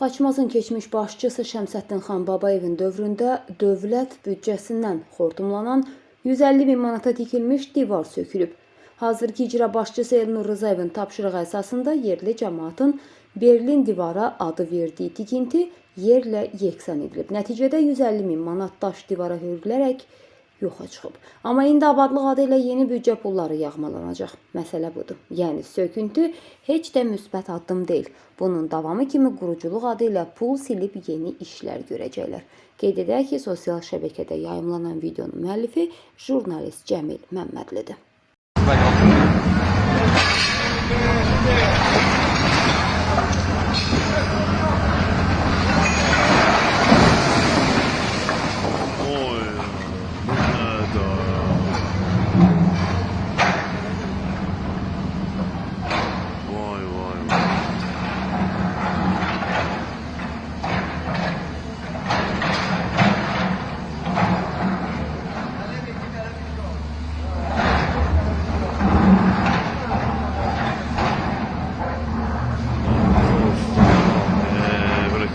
Xaçmazın keçmiş başçısı Şəmsəddin xan Babayevin dövründə dövlət büdcəsindən xortumlanan 150 min manata tikilmiş divar sökülüb. Hazırki icra başçısı Elnur Rızayevin tapşırığı əsasında yerli cəmaatın Berlin divara adı verdiyi tikinti yerlə yeksan edilib. Nəticədə 150 min manat daş divara hörülərək yoxa çıxıb. Amma indi abadlıq adı ilə yeni büdcə pulları yağmalanacaq. Məsələ budur. Yəni söküntü heç də müsbət addım deyil. Bunun davamı kimi quruculuq adı ilə pul silib yeni işlər görəcəklər. Qeyd edək ki, sosial şəbəkədə yayımlanan videonun müəllifi jurnalist Cəmil Məmmədlidir.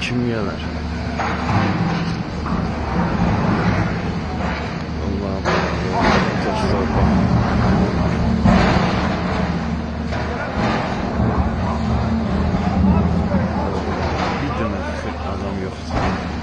içim yanar. Allah'ım. Bir dönem adam yoktu.